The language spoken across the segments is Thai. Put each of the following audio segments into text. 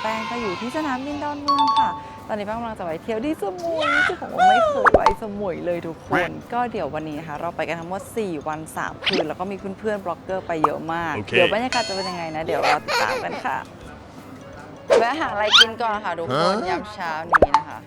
แป้งก็อยู่ที่สนามบินดอนเมืองค่ะ ตอนนี้แป้งกำลังจะไปเที่ยวที่สมุยที่ผมว่าไม่เคยไปสมุยเลยทุกคน ก็เดี๋ยววันนี้นะคะเราไปกันทั้งหมด 4 วัน 3 คืน แล้วก็มีเพื่อนๆบล็อกเกอร์ไปเยอะมากโอเคเดี๋ยวบรรยากาศจะเป็นยังไงนะ เดี๋ยวเราติดตามกันค่ะแวะหาอะไรกินก่อนค่ะทุกคนยามเช้านี้นะคะ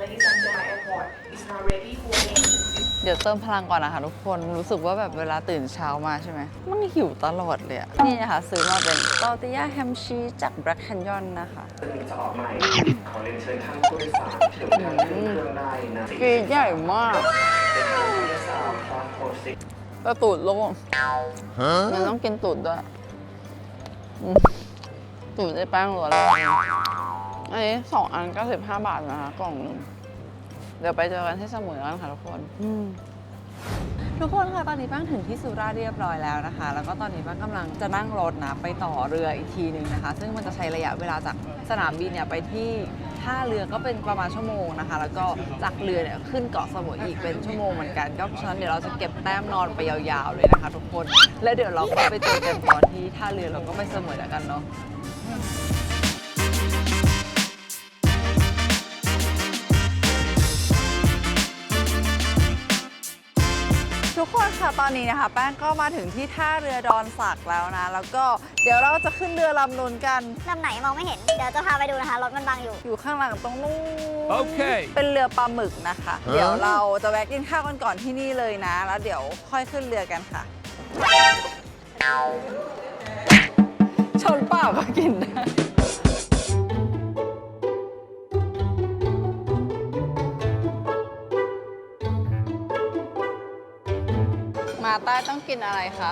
Ladies and gentlemen, airport is now ready for landing. เดี๋ยวเติมพลังก่อนนะคะทุกคนรู้สึกว่าแบบเวลาตื่นเช้ามาใช่ไหมมันหิวตลอดเลยอะนี่นะคะซื้อมาเป็นตอร์ติยาแฮมชีสจากแบล็กแคนยอนนะคะจะออกหมายขอเรียนเชิญท่านผู้โดยสารที่เดินทางขึ้นเครื่องได้นะกรีดใหญ่มากเป็นทางที่จะสาวฟาสโฟสิกแตตูดโล่งมันต้องกินตูดด้วยอืมตูดได้แป้งล้วนเลยอันนี้สองอันก็สิบห้าบาทนะคะกล่องหนึง เดี๋ยวไปเจอกันที่สมุยแล้วกันค่ะทุกคนทุกคนค่ะตอนนี้แป้งถึงที่สุราษฎร์เรียบร้อยแล้วนะคะ แล้วก็ตอนนี้แป้งกำลังจะนั่งรถนะไปต่อเรืออีกทีหนึ่งนะคะ ซึ่งมันจะใช้ระยะเวลาจากสนามบินเนี่ยไปที่ท่าเรือก็เป็นประมาณชั่วโมงนะคะ แล้วก็จากเรือเนี่ยขึ้นเกาะสมุยอีกเป็นชั่วโมงเหมือนกัน ก็เพราะฉะนั้นเดี๋ยวเราจะเก็บแต้มนอนไปยาวๆเลยนะคะ ทุกคน แล้วเดี๋ยวเราก็ไปเจอกันตอนที่ท่าเรือเราก็ไปสมุยแล้วกันเนาะ คนค่ะตอนนี้นะคะ แป้งก็มาถึงที่ท่าเรือดอนสักแล้วนะ แล้วก็เดี๋ยวเราจะขึ้นเรือลำนุนกัน ลำไหนมองไม่เห็น เดี๋ยวจะพาไปดูนะคะรถมันบังอยู่ อยู่ข้างหลังตรงนู้นโอเค เป็นเรือปลาหมึกนะคะ เดี๋ยวเราจะแวะกินข้าวกันก่อนที่นี่เลยนะ แล้วเดี๋ยวค่อยขึ้นเรือกันค่ะ ชนเปล่าก็กินได้าใต้ต้องกินอะไรคะ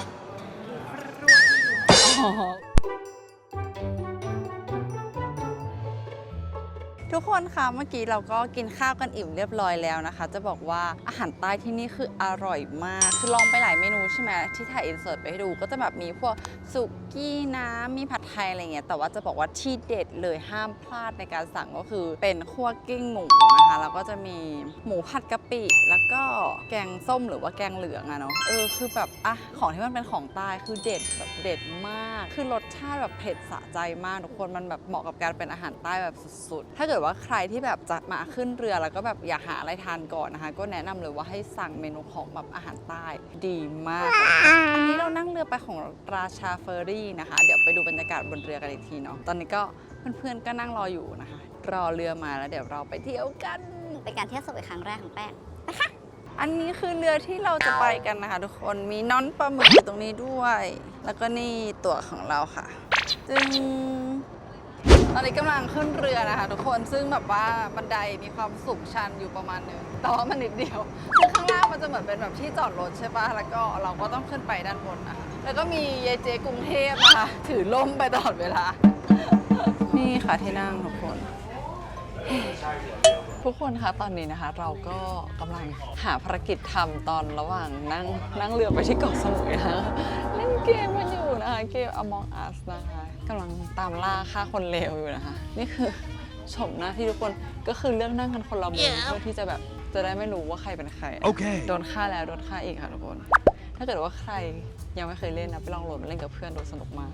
ทุกคนคะเมื่อกี้เราก็กินข้าวกันอิ่มเรียบร้อยแล้วนะคะ จะบอกว่าอาหารใต้ที่นี่คืออร่อยมากคือลองไปหลายเมนูใช่ไหมที่ถ่ายอินเสิร์ตไปให้ดูก็จะแบบมีพวกสุกี้น้ำมีผัดไทยอะไรเงี้ยแต่ว่าจะบอกว่าที่เด็ดเลยห้ามพลาดในการสั่งก็คือเป็นคั่วกิ้งหมูนะคะแล้วก็จะมีหมูผัดกะปิแล้วก็แกงส้มหรือว่าแกงเหลืองอะเนาะเออคือแบบอะของที่มันเป็นของใต้คือเด็ดแบบเด็ดมาก คือรสชาติแบบเผ็ดสะใจมากทุกคนมันแบบเหมาะกับการเป็นอาหารใต้แบบสุดๆ ถ้าเกิดว่าใครที่แบบจะมาขึ้นเรือแล้วก็แบบอยากหาอะไรทานก่อนนะคะ ก็แนะนำเลยว่าให้สั่งเมนูของแบบอาหารใต้ดีมาก อันนี้เรานั่งเรือไปของราชาเฟอร์รี่นะคะ เดี๋ยวไปดูบรรยากาศบนเรือกันอีกทีเนาะตอนนี้ก็เพื่อนๆก็นั่งรออยู่นะคะ รอเรือมาแล้วเดี๋ยวเราไปเที่ยวกันเป็นการเที่ยวสวยครั้งแรกของแป้งอันนี้คือเรือที่เราจะไปกันนะคะ ทุกคนมีน้อนปลาหมึกอยู่ตรงนี้ด้วย แล้วก็นี่ตั๋วของเราค่ะจึง ตอนนี้กำลังขึ้นเรือนะคะทุกคนซึ่งแบบว่าบันไดมีความสูงชันอยู่ประมาณหนึงแต่ว่ามันนิดเดียวคือข้างล่างมันจะเหมือนเป็นแบบที่จอดรถใช่ปะแล้วก็เราก็ต้องขึ้นไปด้านบนนะคะแล้วก็มีเยเจกรุงเทพนะคะถือล่มไปตลอดเวลา นี่ค่ะที่นั่งทุกคน ทุกคนคะตอนนี้นะคะ เราก็กำลังหาภารกิจทำตอนระหว่างนั่งนั่งเรือไปที่เกาะสมุยนะคะเล่นเกมมันอยู่นะคะเกม Among Us นะคะ กำลังตามล่าฆ่าคนเลวอยู่นะคะ นี่คือชมหน้าที่ทุกคนก็คือเลือกนั่งกันคนละมุมเพื่อที่จะแบบจะได้ไม่รู้ว่าใครเป็นใครโอเคโดนฆ่าแล้วโดนฆ่าอีกค่ะทุกคน ถ้าเกิดว่าใครยังไม่เคยเล่นนะไปลองโหลดมาเล่นกับเพื่อนดูสนุกมาก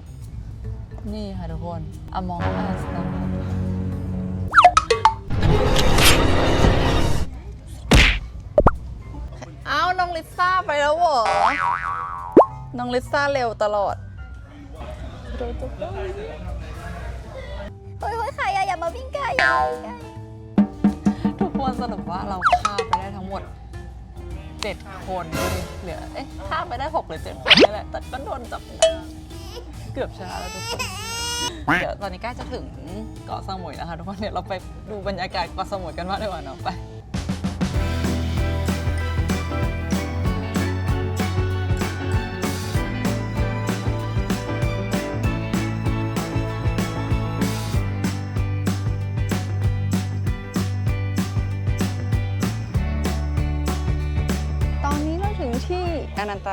นี่ค่ะทุกคน Among Us นะคะอ้าวน้องลิซ่าไปแล้วเหรอ น้องลิซ่าเร็วตลอด เฮ้ยเฮ้ยใครอะอย่ามาวิ่งใกล้อย่ามาวิ่งใกล้ทุกคนสรุปว่าเราฆ่ามไปได้ทั้งหมด 7 คนดูดิเหลือ เอ๊ะฆ่ามไปได้ 6 หรือ 7 คนนี่แหละ แต่ก็โดนจับได้เกือบชนะแล้วทุกคน เดี๋ยวตอนนี้ใกล้จะถึงเกาะสมุยแล้วค่ะทุกคนเดี๋ยวเราไปดูบรรยากาศเกาะสมุยกันมากดีกว่าเนาะไป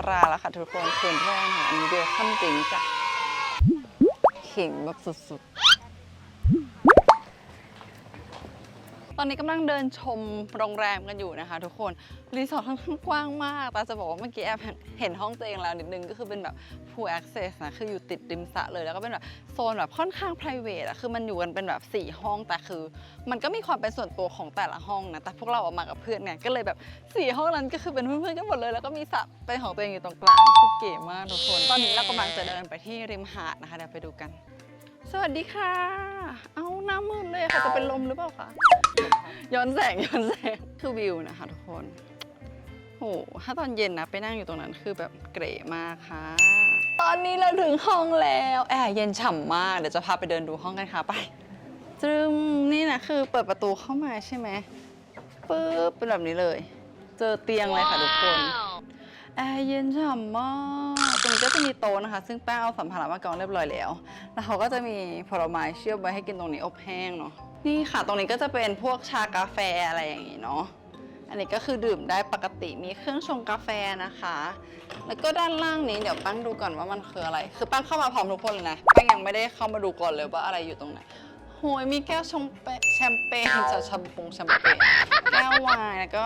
ราแล้วค่ะทุกคนคืนแรกค่ะอันนี้เดียวขั้นจริงจ้ะขิงแบบสุด ตอนนี้กำลังเดินชมโรงแรมกันอยู่นะคะ ทุกคน รีสอร์ทค่อนข้างกว้างมากแต่จะบอกว่าเมื่อกี้แอบเห็นห้องตัวเองแล้วนิดนึง ก็คือเป็นแบบ full access นะ คืออยู่ติดริมสระเลย แล้วก็เป็นแบบโซนแบบค่อนข้าง private อะคือมันอยู่กันเป็นแบบ 4 ห้อง แต่คือ มันก็มีความเป็นส่วนตัวของแต่ละห้องนะ แต่พวกเราออกมากับเพื่อนเนี่ยก็เลยแบบ 4 ห้องนั้นก็คือเป็นเพื่อนๆกันหมดเลย แล้วก็มีสระเป็นของตัวเองอยู่ตรงกลางคือเก๋มากทุกคน ตอนนี้เรากำลังจะเดินไปที่ริมหาดนะคะ เดี๋ยวไปดูกัน สวัสดีค่ะ เอาหน้ามืดเลยค่ะ จะเป็นลมหรือเปล่าคะ ย้อนแสงย้อนแสง คือวิวนะคะทุกคน โห ถ้าตอนเย็นนะไปนั่งอยู่ตรงนั้นคือแบบเก๋มากค่ะ ตอนนี้เราถึงห้องแล้ว แอร์เย็นฉ่ำมาก เดี๋ยวจะพาไปเดินดูห้องกันค่ะไปจึมนี่นะคือเปิดประตูเข้ามาใช่ไหมปึ๊บเป็นแบบนี้เลย เจอเตียงเลยค่ะทุกคน แอร์เย็นฉ่ำมาก ก็จะมีโต๊ะนะคะ ซึ่งแป้งเอาสัมภาระมากองเรียบร้อยแล้ว แล้วเขาก็จะมีผลไม้เชื่อมไว้ให้กินตรงนี้อบแห้งเนาะนี่ค่ะ ตรงนี้ก็จะเป็นพวกชากาแฟอะไรอย่างนี้เนาะอันนี้ก็คือดื่มได้ปกติมีเครื่องชงกาแฟนะคะ แล้วก็ด้านล่างนี้เดี๋ยวปั้งดูก่อนว่ามันคืออะไร คือปั้งเข้ามาพร้อมทุกคนเลยนะปั้งยังไม่ได้เข้ามาดูก่อนเลยว่าอะไรอยู่ตรงไหนโหยมีแก้วชงแชมเปญจะชมปงแชมเปญแก้วไวน์แล้วก็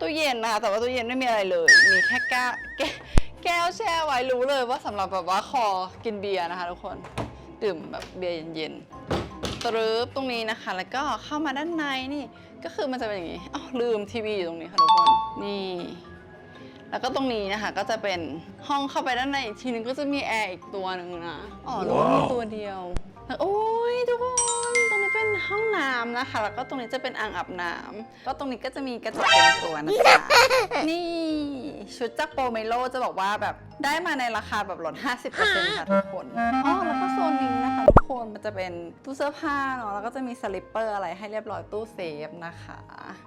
ตู้เย็นนะคะแต่ว่าตู้เย็นไม่มีอะไรเลย มีแค่แก้ว แก้วแช่ไว้รู้เลยว่าสำหรับแบบว่าคอกินเบียร์นะคะทุกคนดื่มแบบเบียร์เย็นๆตรึบตรงนี้นะคะ แล้วก็เข้ามาด้านในนี่ก็คือมันจะเป็นอย่างนี้อ้าวลืมทีวีอยู่ตรงนี้ค่ะทุกคนนี่แล้วก็ตรงนี้นะคะก็จะเป็นห้องเข้าไปด้านในอีกทีนึงก็จะมีแอร์อีกตัวหนึ่งนะอ๋อแล้วก็มีตัวเดียวแล้วโอ้ยทุกคน เป็นห้องน้ำนะคะ แล้วก็ตรงนี้จะเป็นอ่างอาบน้ำก็ตรงนี้ก็จะมีกระจกเต็มตัวนะคะ นี่ชุดจากโปรเมโลจะบอกว่าแบบได้มาในราคาแบบลด 50%ค่ะทุกคนอ๋อแล้วก็โซนนี้นะคะทุกคนมันจะเป็นตู้เสื้อผ้าเนาะแล้วก็จะมีสลิปเปอร์อะไรให้เรียบร้อยตู้เซฟนะคะ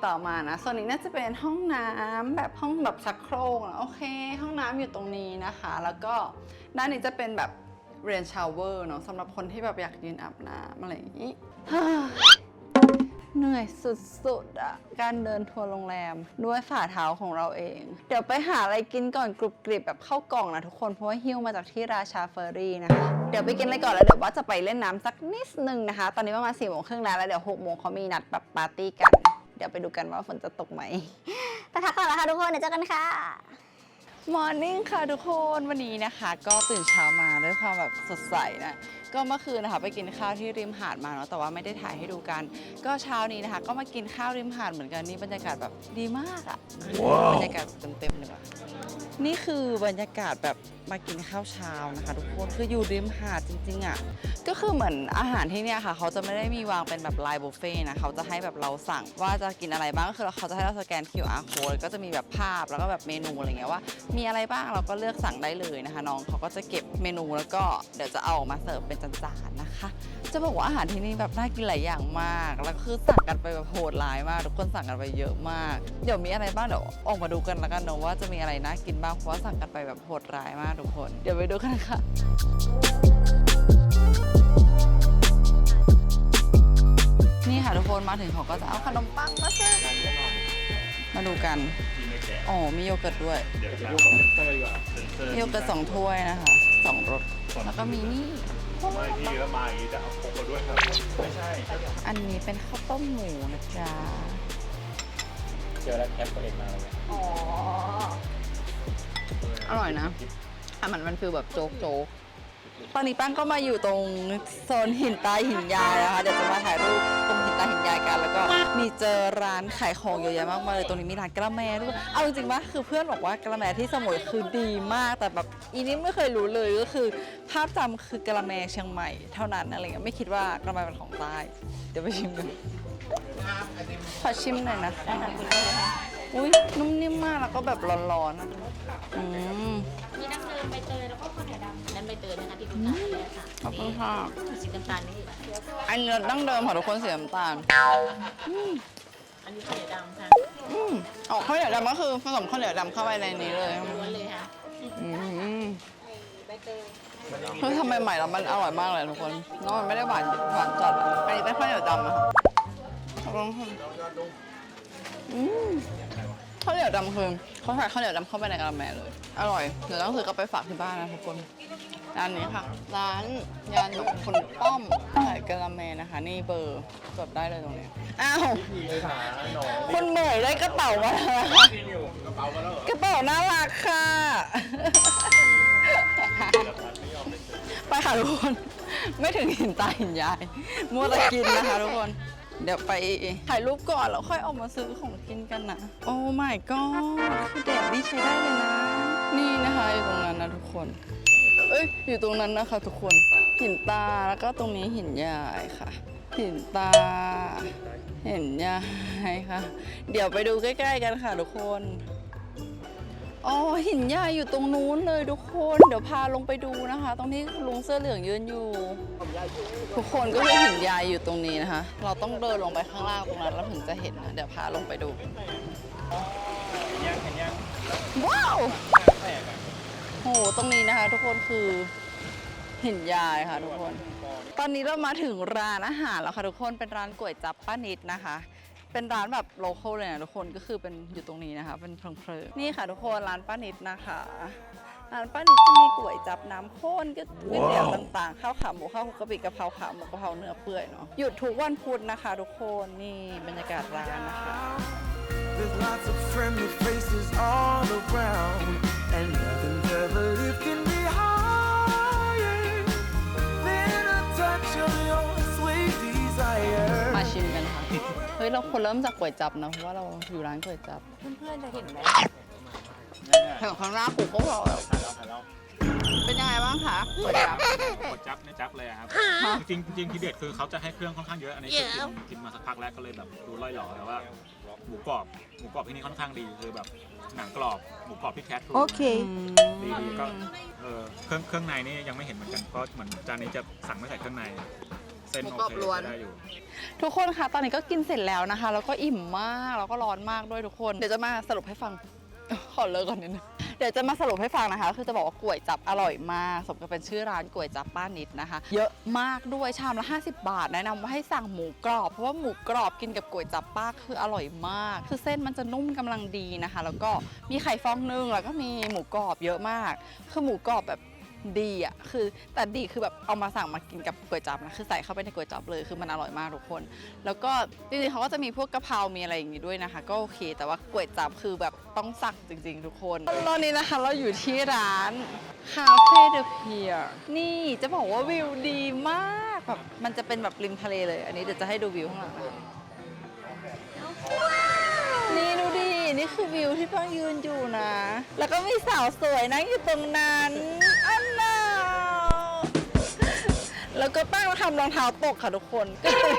ต่อมานะโซนนี้น่าจะเป็นห้องน้ำแบบห้องแบบชักโครกโอเค ห้องน้ำอยู่ตรงนี้นะคะ แล้วก็ด้านนี้จะเป็นแบบเรนชาวเวอร์เนาะสำหรับคนที่แบบอยากยืนอาบน้ำอะไรอย่างนี้ เหนื่อยสุดๆอะการเดินทัวร์โรงแรมด้วยฝ่าเท้าของเราเอง เดี๋ยวไปหาอะไรกินก่อนกรุบกริบแบบเข้ากล่องนะทุกคน เพราะว่าหิ้วมาจากที่ราชาเฟอร์รี่นะคะ เดี๋ยวไปกินอะไรก่อนแล้วเดี๋ยวว่าจะไปเล่นน้ำสักนิดนึงนะคะ ตอนนี้ประมาณสี่โมงครึ่งแล้วแล้วเดี๋ยวหกโมงเขามีนัดแบบปาร์ตี้กัน เดี๋ยวไปดูกันว่าฝนจะตกไหมไปพักก่อนแล้วค่ะทุกคน เดี๋ยวเจอกันค่ะ มอร์นิ่งค่ะทุกคนวันนี้นะคะ ก็ตื่นเช้ามาด้วยความแบบสดใสนะก็เมื่อคืนนะคะไปกินข้าวที่ริมหาดมาเนาะแต่ว่าไม่ได้ถ่ายให้ดูกัน ก็เช้านี้นะคะ ก็มากินข้าวริมหาดเหมือนกันนี่บรรยากาศแบบดีมากอะบรรยากาศเต็มๆเลยว่ะ นี่คือบรรยากาศแบบมากินข้าวเช้านะคะทุกคนคืออยู่ริมหาดจริงๆอะก็คือเหมือนอาหารที่เนี่ยค่ะ เขาจะไม่ได้มีวางเป็นแบบไลน์บุฟเฟ่ต์นะเขาจะให้แบบเราสั่งว่าจะกินอะไรบ้างก็คือเขาจะให้เราสแกน QR code ก็จะมีแบบภาพแล้วก็แบบเมนูอะไรเงี้ยว่า มีอะไรบ้างเราก็เลือกสั่งได้เลยนะคะ น้องเขาก็จะเก็บเมนูแล้วก็เดี๋ยวจะเอามาเสิร์ฟเป็นจานๆนะคะ จะบอกว่าอาหารที่นี่แบบน่ากินหลายอย่างมาก แล้วคือสั่งกันไปแบบโหดร้ายมากทุกคนสั่งกันไปเยอะมาก เดี๋ยวมีอะไรบ้างเดี๋ยวออกมาดูกันแล้วกันเนอะว่าจะมีอะไรน่ากินบ้างเพราะว่าสั่งกันไปแบบโหดร้ายมากทุกคน เดี๋ยวไปดูกันค่ะนี่ค่ะทุกคนมาถึงเขาก็จะเอาขนมปังมาเสิร์ฟมาดูกันอ๋อมีโยเกิร์ตด้วยเดี๋ยวจะดูกับเซนเตอร์ดีกว่าเซนเตอร์มีโยเกิร์ตสองถ้วยนะคะสองรสแล้วก็มีนี่ไม่พี่ก็มาอย่างนี้จะเอาโคกมาด้วยครับไม่ใช่ อันนี้เป็นข้าวต้มหมูนะจ๊ะเจอแล้วแคปตัวเองมาเลยอ๋อ อร่อยนะอาหารมันคือแบบโจ๊กโจ๊กตอนนี้ป้งก็มาอยู่ตรงโซนหินตาหินยายนะคะ เดี๋ยวจะมาถ่ายรูปตรงหินตาหินยายกัน แล้วก็มีเจอร้านขายของเยอะแยะมากมายเลยตรงนี้มีร้านกระแมด้วยเอาจริงๆปะคือเพื่อนบอกว่ากระแมที่สมุยคือดีมากแต่แบบอีนี่ไม่เคยรู้เลยก็คือ ภาพจำคือกระแมเชียงใหม่เท่านั้นอะไรเงี้ยไม่คิดว่ากระแมเป็นของใต้เดี๋ยวไปชิมกันขอชิมหน่อยนะคะ อุ้ยนุ่มนิ่มมากแล้วก็แบบร้อนๆอะอืมมีน้ำเนยใบเตยแล้วก็ข้าวเหนียวดำนั่นใบเตยนะคะที่คุณตาเลยค่ะขอบคุณค่ะ สีน้ำตาลนี่อันนี้ดั้งเดิมค่ะทุกคนสีน้ำตาลอันนี้ข้าวเหนียวดำค่ะอืมออกข้าวเหนียวดำก็คือผสมข้าวเหนียวดำเข้าไปในนี้เลยล้วนเลยค่ะอืมคือทำใหม่ๆแล้วมันอร่อยมากเลยทุกคนเน้องมันไม่ได้หวานหวานจัดอะอันนี้เป็นข้าวเหนียวดำอะค่ะขอบคุณค่ะอืม ข้าวเหนียวดำคือเขาใส่ข้าวเหนียวดำเข้าไปในกะละแมเลย อร่อยเดี๋ยวต้องซื้อกลับไปฝากที่บ้านนะทุกคนร้านนี้ค่ะ ร้านยานหยกคนป้อมขายกะละแมนะคะ นี่เบอร์จดได้เลยตรงนี้อ้าวคุณเหมยได้กระเป๋ามาแล้วกระเป๋าน่ารักค่ะไปค่ะทุกคน ไม่ถึงหินตาหินยายมัวแต่กินนะคะทุกคน เดี๋ยวไปถ่ายรูปก่อนแล้วค่อยออกมาซื้อของกินกันนะโอ้ my god คือแดดนี่ใช้ได้เลยนะ นี่นะคะอยู่ตรงนั้นนะทุกคน เอ้ยอยู่ตรงนั้นนะคะ ทุกคนหินตาแล้วก็ตรงนี้หินยายค่ะหินตา เห็นยายค่ะ เดี๋ยวไปดูใกล้ ๆ กันค่ะทุกคน อ๋อหินยายอยู่ตรงนู้นเลยทุกคน เดี๋ยวพาลงไปดูนะคะ ตรงที่ลุงเสื้อเหลืองยืนอยู่ ทุกคนก็คือหินยายอยู่ตรงนี้นะคะ เราต้องเดินลงไปข้างล่างตรงนั้นแล้วถึงจะเห็นนะเดี๋ยวพาลงไปดูว้าวโหตรงนี้นะคะ ทุกคนคือหินยายค่ะทุกคน ตอนนี้เรามาถึงร้านอาหารแล้วค่ะทุกคนเป็นร้านก๋วยจั๊บป้านิดนะคะ เป็นร้านแบบโลคอลเลยนะทุกคนก็คือเป็นอยู่ตรงนี้นะคะ เป็นเพลิงๆนี่ค่ะทุกคนร้านป้านิดนะคะ ร้านป้านิดจะมีก๋วยจั๊บน้ำข้นก็ก๋วยเตี๋ยวต่างๆข้าวขาหมูข้าวคลุกกะปิกะเพราขาหมูกะเพราเนื้อเปื่อยเนาะหยุดทุกวันพุธนะคะ ทุกคนนี่บรรยากาศร้านนะคะ There's lots of friendly faces all around, and nothing's ever lifting me higher than a touch of your sweet desire. มาชิมกันค่ะเฮ้ยเราควรเริ่มจากก๋วยจับนะเพราะว่าเราอยู่ร้านก๋วยจับเพื่อนๆจะเห็นไหมแถวข้างหน้ากูก็บอกแล้วถ่ายแล้วถ่ายแล้วเป็นยังไงบ้างคะก๋วยจับกดจับในจับเลยอะครับ จริงๆจริงๆที่เด็ดคือเขาจะให้เครื่องค่อนข้างเยอะอันนี้คือกินกินมาสักพักแล้วก็เลยแบบดูร่อยหล่อแต่ว่าหมูกรอบหมูกรอบที่นี่ค่อนข้างดีคือแบบหนังกรอบหมูกรอบที่แท้ทรูดีดีก็เออเครื่องเครื่องในนี่ยังไม่เห็นเหมือนกันเพราะเหมือนจานนี้จะสั่งไม่ใส่เครื่องใน เส้นหมูโอกรอบเคล้วนได้อยู่ ทุกคนคะตอนนี้ก็กินเสร็จแล้วนะคะ แล้วก็อิ่มมาก แล้วก็ร้อนมากด้วยทุกคน เดี๋ยวจะมาสรุปให้ฟัง ขอเลิกก่อนนิดนึง เดี๋ยวจะมาสรุปให้ฟังนะคะ คือจะบอกว่าก๋วยจับอร่อยมาก สมกับเป็นชื่อร้านก๋วยจับป้านิดนะคะ เยอะมากด้วย ชามละ 50 บาท แนะนำว่าให้สั่งหมูกรอบ เพราะว่าหมูกรอบกินกับก๋วยจับป้าคืออร่อยมาก คือเส้นมันจะนุ่มกำลังดีนะคะ แล้วก็มีไข่ฟองนึงแล้วก็มีหมูกรอบเยอะมาก คือหมูกรอบแบบ ดีอะคือแต่ดีคือแบบเอามาสั่งมากินกับก๋วยจั๊บนะคือใส่เข้าไปในก๋วยจั๊บเลยคือมันอร่อยมากทุกคน แล้วก็จริงๆเขาก็จะมีพวกกะเพรา มีอะไรอย่างงี้ด้วยนะคะ ก็โอเค แต่ว่าก๋วยจั๊บคือแบบต้องสั่งจริง ๆ ทุกคนตอนนี้นะคะเราอยู่ที่ร้านคาเฟ่เดอะเพียร์นี่จะบอกว่าวิวดีมากแบบมันจะเป็นแบบริมทะเลเลย อันนี้เดี๋ยวจะให้ดูวิวข้างหลังนะคะนี่ดูดิ นี่คือวิวที่ป้ายืนอยู่นะ แล้วก็มีสาวสวยนั่งอยู่ตรงนั้น แล้วก็ป้ามาทำรองเท้าตกค่ะทุกคน ก็เลย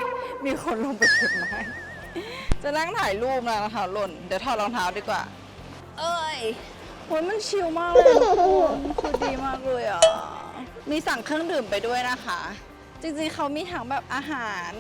มีคนลงไปเก็บมาให้จะนั่งถ่ายรูปนะรองเท้าหล่น เดี๋ยวถอดรองเท้าดีกว่า เอ้ยโหยมันชิลมากเลยทุกคนคือดีมากเลยอะ มีสั่งเครื่องดื่มไปด้วยนะคะ จริงๆเขามีทั้งแบบอาหาร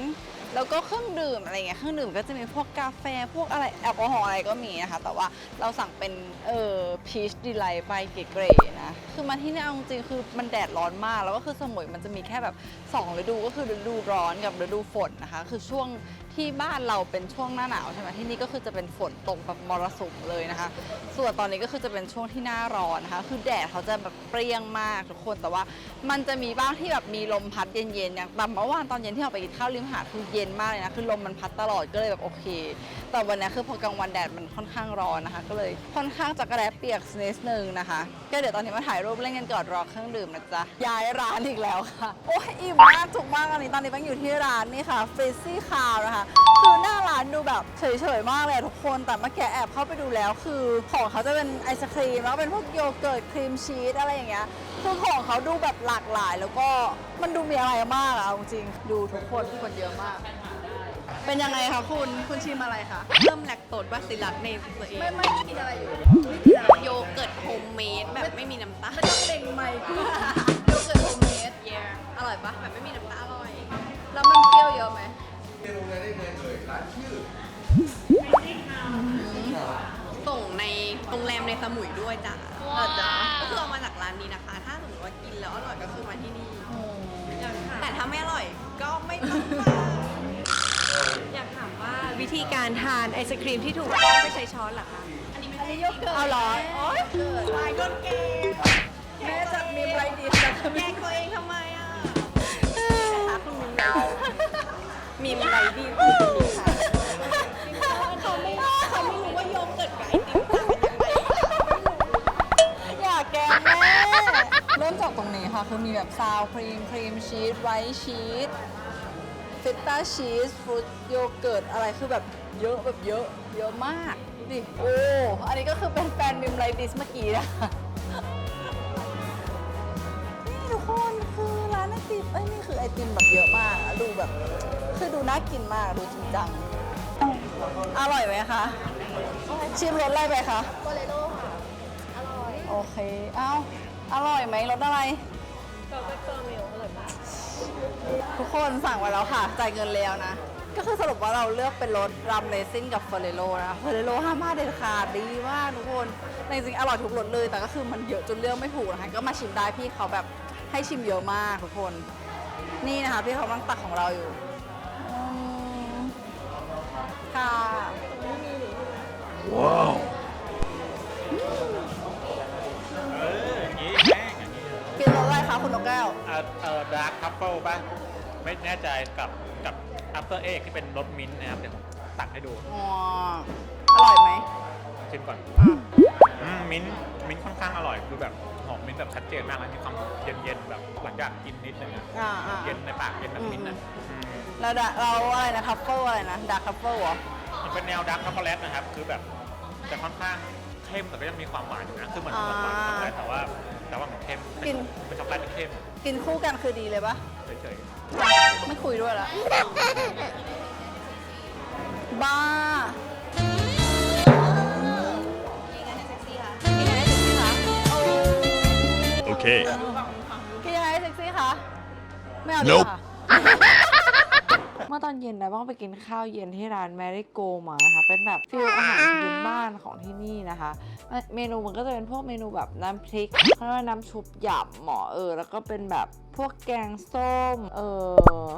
แล้วก็เครื่องดื่มอะไรเงี้ยเครื่องดื่มก็จะมีพวกกาแฟพวกอะไรแอลกอฮอล์อะไรก็มีนะคะ แต่ว่าเราสั่งเป็นเอ่อพีชดีไลท์ไปเกรย์นะ คือมาที่นี่เอาจริงคือมันแดดร้อนมาก แล้วก็คือสมุยมันจะมีแค่แบบ2ฤดูก็คือฤดูร้อนกับฤดูฝนนะคะ คือช่วง ที่บ้านเราเป็นช่วงหน้าหนาวใช่ไหมที่นี่ก็คือจะเป็นฝนตกแบบมรสุมเลยนะคะ ส่วนตอนนี้ก็คือจะเป็นช่วงที่หน้าร้อนนะคะ คือแดดเขาจะแบบเปรี้ยงมากทุกคนแต่ว่ามันจะมีบ้างที่แบบมีลมพัดเย็นๆอย่างแบบเมื่อวานตอนเย็นที่เราไปกินข้าวริมหาดคือเย็นมากเลยนะคือลมมันพัดตลอดก็เลยแบบโอเค แต่วันนี้คือพอกลางวันแดดมันค่อนข้างร้อนนะคะ ก็เลยค่อนข้างจะกระแดเปียกนิดนึงนะคะก็เดี๋ยวตอนนี้มาถ่ายรูปเล่นกันก่อนรอเครื่องดื่มนะจ๊ะย้ายร้านอีกแล้วค่ะโอ้ยอิ่มมากถูกมากอันนี้ตอนนี้แป้งอยู่ที่ร้านนี่ค่ะฟรซี่คาวนะคะคือหน้าร้านดูแบบเฉยๆมากเลยทุกคนแต่เมื่อกี้แอบเข้าไปดูแล้ว คือของเขาจะเป็นไอศครีมแล้วเป็นพวกโยเกิร์ตครีมชีสอะไรอย่างเงี้ยคือของเขาดูแบบหลากหลาย แล้วก็มันดูมีอะไรมากอะเอาจริงๆดูทุกคนคนเยอะมาก เป็นยังไงคะคุณคุณชิมอะไรคะเพิ่มแลคโตสบาซิลัสในตัวเองไม่ไม่กินอะไรอยู่โยเกิร์ตโฮมเมดแบบไม่มีน้ำตาลไม่ต้องเล็งไมค์พี่โยเกิร์ตโฮมเมดเย้อร่อยปะแบบไม่มีน้ำตาลอร่อย แล้วมันเปรี้ยวเยอะไหม ส่งในโรงแรมในสมุยด้วยจ้ะเหรอจ๊ะก็คือเอามาจากร้านนี้นะคะ ถ้าสมมติว่ากินแล้วอร่อยก็คือมาที่นี่แต่ถ้าไม่อร่อยก็ไม่ต้องมาอยากถามว่าวิธีการทานไอศครีมที่ถูกต้องไม่ใช้ช้อนเหรอคะ อันอันนี้โยเกิร์ตเอาเหรอโอ๊ยลายก้นเกงแม่จัดมีไรดีจัดแกล้งตัวเองทำไมอะมีไรดีคื อตรงนี้ค่ะเขาไม่เขาไม่รู้ว่าโยเกิร์ตกับไอติมต่างกันยังไงอย่าแกล้งแม่เริ่มจากตรงนี้ค่ะ คือมีแบบซาวครีมครีมชีสไวท์ชีสฟิตต้าชีสฟรุตโยเกิร์ตอะไรคือแบบเยอะแบบเยอะ เยอะมากดูดิโอ้อันนี้ก็คือเป็นแฟนมิมไรดิสเมื่อกี้นะคะนี่ทุกคนคือร้านไอติมเอ้ยนี่คือไอติมแบบเยอะมากอะดูแบบ คือดูน่ากินมาก ดูจริงจัง อร่อยไหมคะ ชิมรสอะไรไปคะโบเลโดค่ะ อร่อย โอเค เอ้า อร่อยไหมรสอะไรทุกคนสั่งไว้แล้วค่ะ จ่ายเงินแล้วนะ ก็คือสรุปว่าเราเลือกเป็นรสรัมเลซินกับเฟรโรนะเฟรโรห้ามพลาดเด็ดขาดดีมากทุกคนแต่จริงๆอร่อยทุกรสเลย แต่ก็คือมันเยอะจนเลือกไม่ถูกนะคะ ก็มาชิมได้พี่เขาแบบให้ชิมเยอะมากทุกคน นี่นะคะพี่เขากำลังตักของเราอยู่ เฟิลป่ะ ไม่แน่ใจกับกับอัปเตอร์เอกที่เป็นรสมิ้นท์นะครับ เดี๋ยวผมตักให้ดูอ๋ออร่อยไหมชิมก่อนอะอืมมิ้นท์มิ้นท์ค่อนข้างอร่อย คือแบบหอมมิ้นท์แบบชัดเจนมากแล้วมีความเย็นๆแบบหลังจากกินนิดนึงอะอ่าอ่าเย็นในปากเย็นแบบมิ้นท์อะอืม เราดะเราอะไรนะทัฟเฟิลอะไรนะดาร์คทัฟเฟิลเหรอ มันเป็นแนวดาร์กช็อกโกแลตนะครับ คือแบบจะค่อนข้างเข้มแต่ก็ยังมีความหวานอยู่นะ คือเหมือนอ่า เหมือนหวานช็อกโกแลตแต่ว่า แต่ว่ามันเข้มกิน เป็นช็อกโกแลตที่เข้มกินคู่กันคือดีเลยปะเฉยไม่คุยด้วยละบ้ากินยังไงให้เซ็กซี่คะโอ้ Okay. กินยังไงให้เซ็กซี่คะไม่เอาดีกว่าค่ะเมื่อตอนเย็นนะบ้างไปกินข้าวเย็นที่ร้านแมรี่โกมานะคะเป็นแบบฟิลอาหารพื้นบ้านของที่นี่นะคะ เมนูมันก็จะเป็นพวกเมนูแบบน้ำพริกเขาเรียกว่าน้ำชุบหยำหมอเออ แล้วก็เป็นแบบพวกแกงส้ม เออ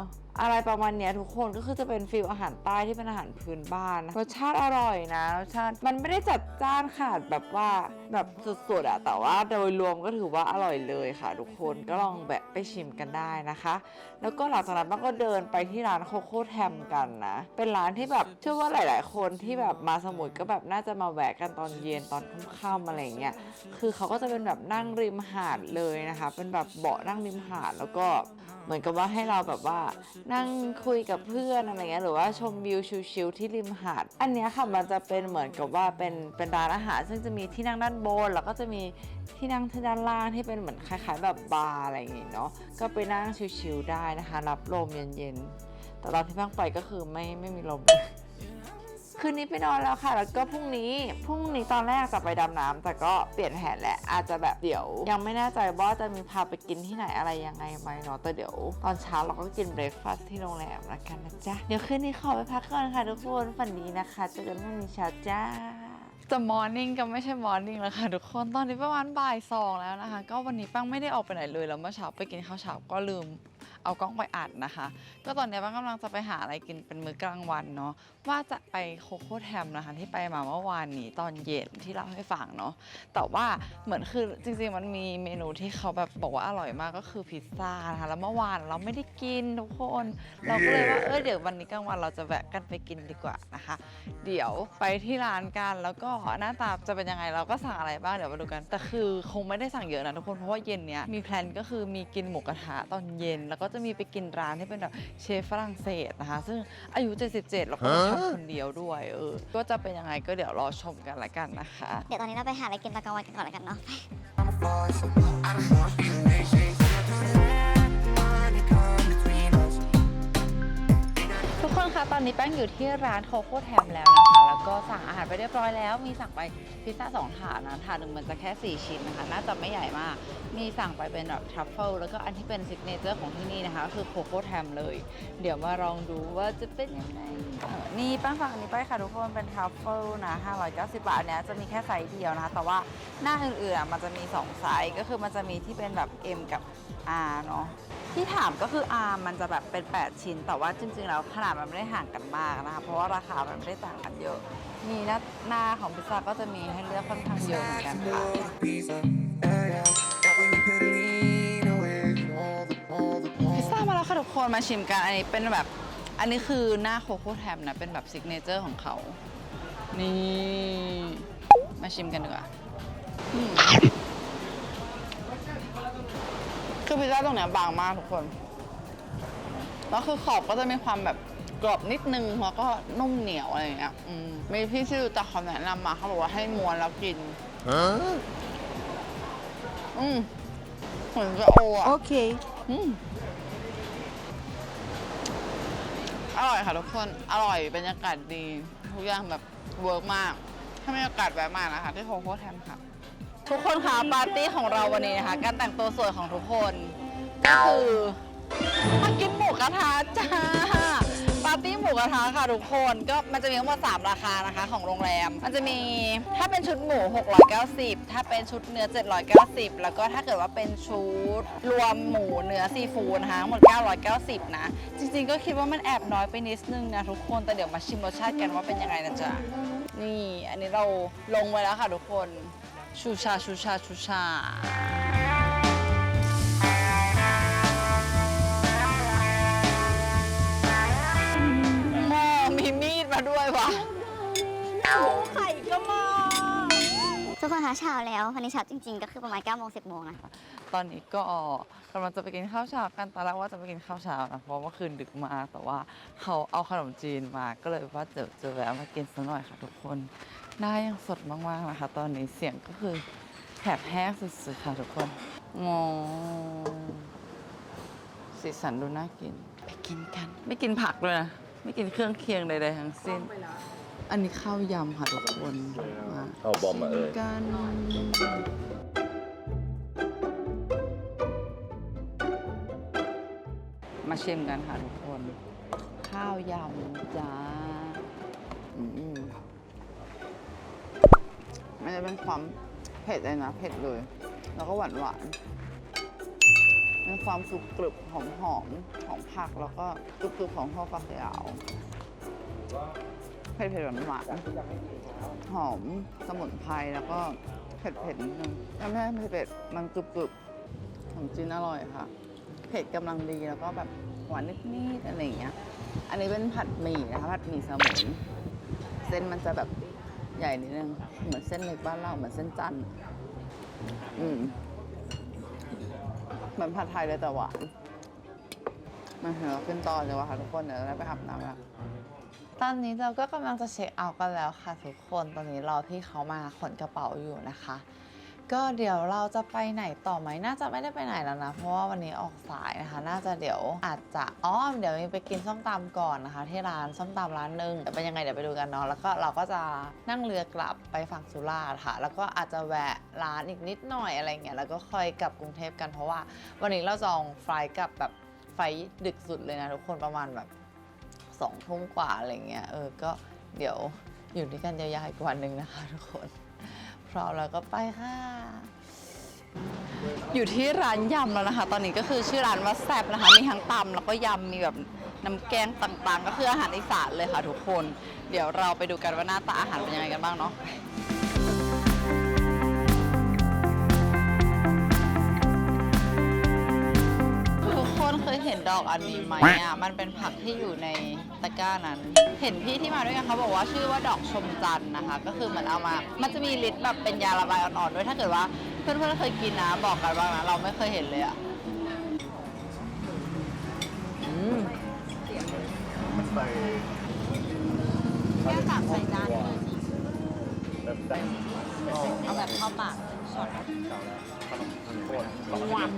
อะไรประมาณเนี้ยทุกคนก็คือจะเป็นฟิลอาหารใต้ที่เป็นอาหารพื้นบ้านนะรสชาติอร่อยนะรสชาติมันไม่ได้จัดจ้านขาดแบบว่าแบบสุดๆอะแต่ว่าโดยรวมก็ถือว่าอร่อยเลยค่ะ ทุกคนก็ลองแวะไปชิมกันได้นะคะ แล้วก็หลังจากนั้นบ้าก็เดินไปที่ร้านโคโค่แทมกันนะ เป็นร้านที่แบบเชื่อว่าหลาย ๆ คนที่แบบมาสมุยก็แบบน่าจะมาแวะกันตอนเย็นตอนค่ำๆอะไรเงี้ยคือเขาก็จะเป็นแบบนั่งริมหาดเลยนะคะ เป็นแบบเบาะนั่งริมหาดแล้วก็ เหมือนกับว่าให้เราแบบว่านั่งคุยกับเพื่อนอะไรเงี้ยหรือว่าชมวิวชิลๆที่ริมหาด อันนี้ค่ะมันจะเป็นเหมือนกับว่าเป็นเป็นร้านอาหารซึ่งจะมีที่นั่งด้านบน แล้วก็จะมีที่นั่งที่ด้านล่างที่เป็นเหมือนคล้ายๆ แบบบาร์อะไรอย่างเงี้เนาะก็ไปนั่งชิลๆได้นะคะ รับลมเย็นๆแต่ตอนที่เพิ่งไปก็คือไม่ไม่มีลม คืนนี้ไปนอนแล้วค่ะ แล้วก็พรุ่งนี้ พรุ่งนี้ตอนแรกจะไปดำน้ำแต่ก็เปลี่ยนแผนแหละ อาจจะแบบเดี๋ยว ยังไม่แน่ใจว่าจะมีพาไปกินที่ไหนอะไรยังไงไหมเนาะแต่เดี๋ยว ตอนเช้าเราก็กินเบรคฟาสต์ที่โรงแรมแล้วกันนะจ๊ะ เดี๋ยวคืนนี้ขอไปพักก่อนค่ะทุกคนฝันดีนะคะเจอกันพรุ่งนี้เช้าจ้าจะมอร์นิ่งก็ไม่ใช่มอร์นิ่งแล้วค่ะทุกคนตอนนี้ประมาณบ่ายสองแล้วนะคะ ก็วันนี้ปังไม่ได้ออกไปไหนเลยแล้วเมื่อเช้าไปกินข้าวเช้าก็ลืม เอากล้องไปอัดนะคะ ก็ตอนนี้ปังกำลังจะไปหาอะไรกินเป็นมื้อกลางวันเนาะว่าจะไปโคโค่แทมนะคะที่ไปมาเมื่อวานนี้ตอนเย็นที่เล่าให้ฟังเนาะแต่ว่าเหมือนคือจริงๆมันมีเมนูที่เขาแบบบอกว่าอร่อยมากก็คือพิซซ่านะคะแล้วเมื่อวานเราไม่ได้กินทุกคน เราก็เลยว่าเออเดี๋ยววันนี้กลางวันเราจะแวะกันไปกินดีกว่านะคะ เดี๋ยวไปที่ร้านกันแล้วก็หน้าตาจะเป็นยังไงเราก็สั่งอะไรบ้างเดี๋ยวมาดูกัน แต่คือคงไม่ได้สั่งเยอะนะทุกคนเพราะว่าเย็นเนี้ยมีแพลนก็คือมีกินหมูกระทะตอนเย็นแล้วก็จะมีไปกินร้านที่เป็นแบบเชฟฝรั่งเศสนะคะ ซึ่งอายุ 77 แล้วก็ทำคนเดียวด้วยเออก็จะเป็นยังไงก็เดี๋ยวรอชมกันละกันนะคะ เดี๋ยวตอนนี้เราไปหาอะไรกินตอนกลางวันกันก่อนแล้วกันเนาะ ทุกคะตอนนี้แป้งอยู่ที่ร้านโคโค่แทมแล้วนะคะ แล้วก็สั่งอาหารไปเรียบร้อยแล้ว มีสั่งไปพิซซ่าสองถาดนะถาดหนึ่งมันจะแค่ 4 ชิ้นนะคะ น่าจะไม่ใหญ่มาก มีสั่งไปเป็นแบบทรัฟเฟิลแล้วก็อันที่เป็นซิกเนเจอร์ของที่นี่นะคะ คือโคโค่แทมเลย เดี๋ยวมาลองดูว่าจะเป็นยังไงนี่แป้งสั่งอันนี้ไปค่ะทุกคนเป็นทรัฟเฟิลนะ590 บาทเนี้ยจะมีแค่ไซส์เดียวนะคะแต่ว่าหน้าอื่นๆมันจะมี2ไซส์ก็คือมันจะมีที่เป็นแบบ M กับ R เนาะที่ถามก็คืออาร์มันจะแบบเป็น 8 ชิ้น แต่ว่าจริงๆแล้วขนาดมันไม่ได้ห่างกันมากนะคะ เพราะว่าราคามันไม่ได้ต่างกันเยอะ มีหน้าหน้าของพิซซ่าก็จะมีให้เลือกค่อนข้างเยอะเหมือนกันค่ะ พิซซ่ามาแล้วค่ะทุกคนมาชิมกัน อันนี้เป็นแบบ อันนี้คือหน้าโคโค่แทมนะ เป็นแบบซิกเนเจอร์ของเขา นี่ มาชิมกันดีกว่าอืม คือพิซซ่าตรงเนี้ยบางมากทุกคน แล้วคือขอบก็จะมีความแบบกรอบนิดนึงแล้วก็นุ่มเหนียวอะไรอย่างเงี้ยอืมมีพี่ที่รู้จักเขาแนะนำมาเขาบอกว่าให้ม้วนแล้วกิน Huh? อืมเหมือนจะโออะ Okay อืมอร่อยค่ะทุกคน อร่อยบรรยากาศดี ทุกอย่างแบบเวิร์กมาก ถ้ามีโอกาสแวะมานะคะ ที่โคโค่แทมค่ะ ทุกคนคะปาร์ตี้ของเราวันนี้นะคะ การแต่งตัวสวยของทุกคน ก็คือมากินหมูกระทะจ้าปาร์ตี้หมูกระทะค่ะทุกคนก็มันจะมีทั้งหมด3ราคานะคะของโรงแรม มันจะมีถ้าเป็นชุดหมู 690 ถ้าเป็นชุดเนื้อ 790 แล้วก็ถ้าเกิดว่าเป็นชุดรวมหมูเนื้อซีฟู้ดนะคะทั้งหมด 990 นะ จริงๆก็คิดว่ามันแอบน้อยไปนิดนึงนะทุกคนแต่เดี๋ยวมาชิมรสชาติกันว่าเป็นยังไงนะจ๊ะนี่ อันนี้เราลงไว้แล้วค่ะทุกคน ชูชาชูชาชูชา หม้อมีมีดมาด้วยวะไข่ก็มา ทุกคนคะเช้าแล้ววันนี้เช้าจริงๆ ก็คือประมาณ9โมง10โมงนะตอนนี้ก็กำลังจะไปกินข้าวเช้ากันตอนแรกว่าจะไปกินข้าวเช้านะเพราะว่าคืนดึกมากแต่ว่าเขาเอาขนมจีนมาก็เลยว่าจะจะแวะมากินสักหน่อยค่ะทุกคน หน้ายังสดมากๆนะคะ ตอนนี้เสียงก็คือแหบแห้งสุดๆค่ะทุกคนงอสีสันดูน่ากิน ไปกินกัน ไม่กินผักเลยนะ ไม่กินเครื่องเคียงใดๆทั้งสิ้น อันนี้ข้าวยำค่ะทุกคนมาข้าวบอมมาเอ่ยชิกันมาชิมกันค่ะทุกคน ข้าวยำจ้าอืม มันจะเป็นความเผ็ดเลยนะ เผ็ดเลย แล้วก็หวานหวานเป็นความสุกกรึบหอมหอมของผักแล้วก็กรึบกรึบของข้าวฝักยาวเผ็ดเผ็ดหวานหวานหอมสมุนไพรแล้วก็เผ็ดเผ็ดนิดนึงไม่ใช่เผ็ดมันกรึบกรึบๆของจีนอร่อยค่ะ เผ็ดกำลังดีแล้วก็แบบหวานนิดๆอะไรอย่างเงี้ย อันนี้เป็นผัดหมี่นะคะผัดหมี่สมุน เส้นมันจะแบบ ใหญ่นิดนึง เหมือนเส้นเล็กบ้านเราเหมือนเส้นจันทร์อืมเหมือนผัดไทยเลยแต่หวานมาเดี๋ยวเราขึ้นต่อเลยว่ะค่ะทุกคนเดี๋ยวเราได้ไปอาบน้ำแล้วตอนนี้เราก็กำลังจะเช็คเอาท์กันแล้วค่ะทุกคน ตอนนี้รอที่เขามาขนกระเป๋าอยู่นะคะ ก็เดี๋ยวเราจะไปไหนต่อไหมน่าจะไม่ได้ไปไหนแล้วนะ เพราะว่าวันนี้ออกสายนะคะ น่าจะเดี๋ยวอาจจะอ๋อเดี๋ยวไปกินส้มตำก่อนนะคะ ที่ร้านส้มตำร้านหนึ่งเดี๋ยวเป็นยังไงเดี๋ยวไปดูกันเนาะแล้วก็เราก็จะนั่งเรือกลับไปฝั่งสุราษฎร์ค่ะ แล้วก็อาจจะแวะร้านอีกนิดหน่อยอะไรเงี้ยแล้วก็ค่อยกลับกรุงเทพกันเพราะว่า วันนี้เราจองไฟล์กลับแบบไฟล์ดึกสุดเลยนะทุกคนประมาณแบบสองทุ่มกว่าอะไรเงี้ยเออก็เดี๋ยวอยู่ด้วยกันยาวๆอีกวันหนึ่งนะคะทุกคน ร้อมแล้วก็ไปค่ะ อยู่ที่ร้านยำแล้วนะคะ ตอนนี้ก็คือชื่อร้านว่าแซบนะคะ มีทั้งตำแล้วก็ยำมีแบบน้ำแกงต่างๆ ก็คืออาหารอีสานเลยค่ะทุกคน เดี๋ยวเราไปดูกันว่าหน้าตาอาหารเป็นยังไงกันบ้างเนาะ เคยเห็นดอกอันนี้ไหมอะ มันเป็นผักที่อยู่ในตะกร้านั้น เห็นพี่ที่มาด้วยกันเขาบอกว่าชื่อว่าดอกชมจันทร์นะคะ ก็คือเหมือนเอามา มันจะมีฤทธิ์แบบเป็นยาระบายอ่อนๆด้วย ถ้าเกิดว่าเพื่อนๆเคยกินนะบอกกันบ้างนะเราไม่เคยเห็นเลยอะอืมแค่ตักใส่จานเลยเอาแบบเข้าปากช็อตหวาน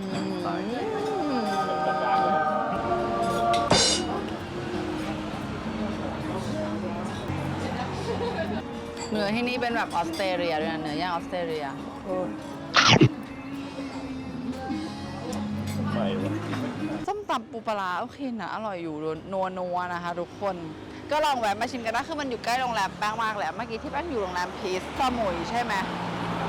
เนื้อที่นี่เป็นแบบออสเตรเลียด้วยนะเนื้อย่างออสเตรเลียไม่วะส้มตำปูปลาร้าโอเคนะ อร่อยอยู่นัวนัวๆนะคะ ทุกคนก็ลองแวะมาชิมกันนะคือมันอยู่ใกล้โรงแรมแป้งมากเลยอะเมื่อกี้ที่แป้งอยู่โรงแรมพีซสมุยใช่ไหม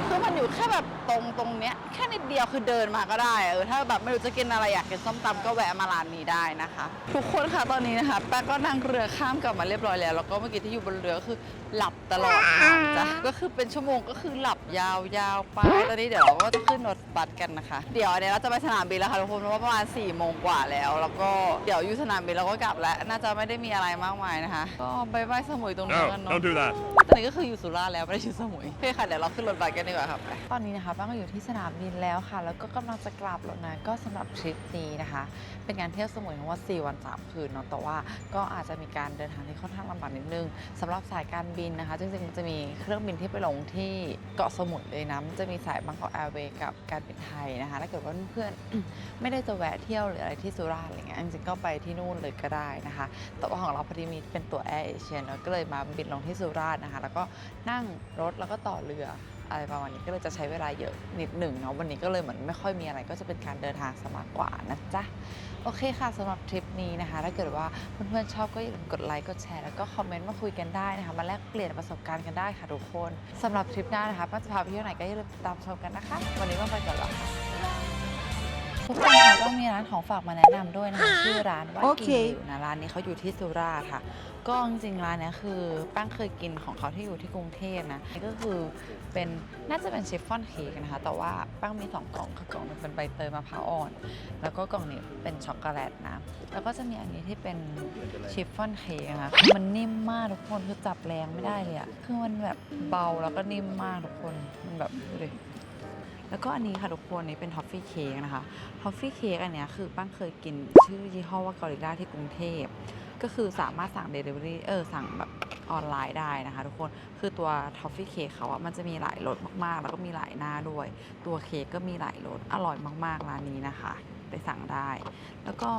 คือมันอยู่แค่แบบตรงตรงเนี้ยแค่นิดเดียวคือเดินมาก็ได้เออถ้าแบบไม่รู้จะกินอะไรอยากกินส้มตำก็แวะมาร้านนี้ได้นะคะ ทุกคนค่ะตอนนี้นะคะ แป๊กก็นั่งเรือข้ามกลับมาเรียบร้อยแล้วแล้วก็เมื่อกี้ที่อยู่บนเรือก็คือหลับตลอดทางจ้ะก็คือเป็นชั่วโมงก็คือหลับยาวๆไปตอนนี้เดี๋ยวเราก็จะขึ้นรถบัสกันนะคะ เดี๋ยวเดี๋ยวเราจะไปสนามบินแล้วค่ะทุกคนเพราะว่าประมาณ4ี่โมงกว่าแล้ว แล้วก็เดี๋ยวอยู่สนามบินเราก็กลับแล้ว น่าจะไม่ได้มีอะไรมากมายนะคะก็บายบายสมุยตรงนี้ No, กันเนาะ don't do that. ตอนนี้ก็คืออยู่สุราษฎร์แล้วไม่ได้อยู่สมุยโอเคค่ะเดี๋ยวเราขึ้นรถบัสกันดีกว่าครับตอนนี้นะคะป้าก็อยู่ที่สนามบินแล้วค่ะ แล้วก็กำลังจะกลับแล้วนะ ก็สำหรับทริปนี้นะคะ เป็นการเที่ยวสมุยทั้งหมด4วัน3คืนเนาะ แต่ว่าก็อาจจะมีการเดินทางที่ค่อนข้างลำบากนิดนึงสำหรับสายการบินนะคะ จริงๆมันจะมีเครื่องบินที่ไปลงที่เกาะสมุยเลยนะ มันจะมีสายบางกอกแอร์เวย์กับการบินไทยนะคะ ถ้าเกิดว่าเพื่อนๆไม่ได้จะแวะเที่ยวหรืออะไรที่สุราษฎร์อะไรเงี้ย จริงๆก็ไปที่นู่นเลยก็ได้นะคะ แต่ว่าของเราพอดีมีเป็นตัวแอร์เอเชียเนาะ ก็เลยมาบินลงที่สุราษฎร์นะคะ แล้วก็นั่งรถแล้วก็ต่อเรือ อะไรประมาณนี้ก็เลยจะใช้เวลาเยอะนิดหนึ่งเนาะวันนี้ก็เลยเหมือนไม่ค่อยมีอะไรก็จะเป็นการเดินทางสมากกว่านะจ๊ะโอเคค่ะสำหรับทริปนี้นะคะ ถ้าเกิดว่าเพื่อนๆชอบก็อย่าลืมกดไลค์กดแชร์แล้วก็คอมเมนต์มาคุยกันได้นะคะมาแลกเปลี่ยนประสบการณ์กันได้ค่ะทุกคนสำหรับทริปหน้านะคะป้าจะพาไปเที่ยวไหนก็อย่าลืมติดตามชมกันนะคะ วันนี้ก็ไปก่อนแล้วค่ะทุกคนคะ ก็มีร้านของฝากมาแนะนำด้วยนะคะชื่อร้านว่ากินอยู่นะร้านนี้เขาอยู่ที่สุราษฎร์ค่ะ ก็จริงๆร้านเนี้ยคือแป้งเคยกินของเขาที่อยู่ที่กรุงเทพนะก็คือเป็นน่าจะเป็นเชฟฟอนเค้กนะคะ แต่ว่าแป้งมีสองกล่องคือกล่องหนึงเป็นใบเตยมะพร้าวอ่อน แล้วก็กล่องนี้เป็นช็อกโกแลตนะ แล้วก็จะมีอันนี้ที่เป็นชิฟฟ่อนเค้กนะคะคือมันนิ่มมากทุกคนคือจับแรงไม่ได้เลยอะคือมันแบบเบาแล้วก็นิ่มมากทุกคนมันแบบดูดิ แล้วก็อันนี้ค่ะทุกคนนี่เป็นท็อฟฟี่เค้กนะคะท็อฟฟี่เค้กอันเนี้ยคือป้งเคยกินชื่อยี่ห้อว่าเกอริลลาที่กรุงเทพ ก็คือสามารถสั่งเดลิเวอรี่เออสั่งแบบออนไลน์ได้นะคะทุกคนคือตัวท็อฟฟี่เค้กเขาอะมันจะมีหลายรสมากๆ แล้วก็มีหลายหน้าด้วย ตัวเค้กก็มีหลายรสอร่อยมากๆร้านนี้นะคะ ไปสั่งได้ แล้วก็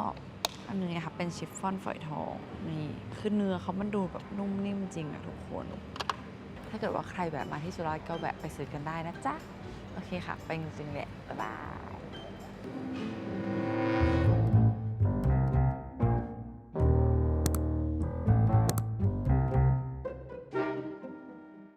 อันนี้นะคะเป็นชิฟฟ่อนฝอยทองนี่คือเนื้อเขามันดูแบบนุ่มนิ่มจริงอะทุกคน ถ้าเกิดว่าใครแบบมาที่สุราษฎร์ก็แวะไปซื้อกันได้นะจ๊ะ โอเคค่ะ ไปจริงๆแหละบ๊ายบาย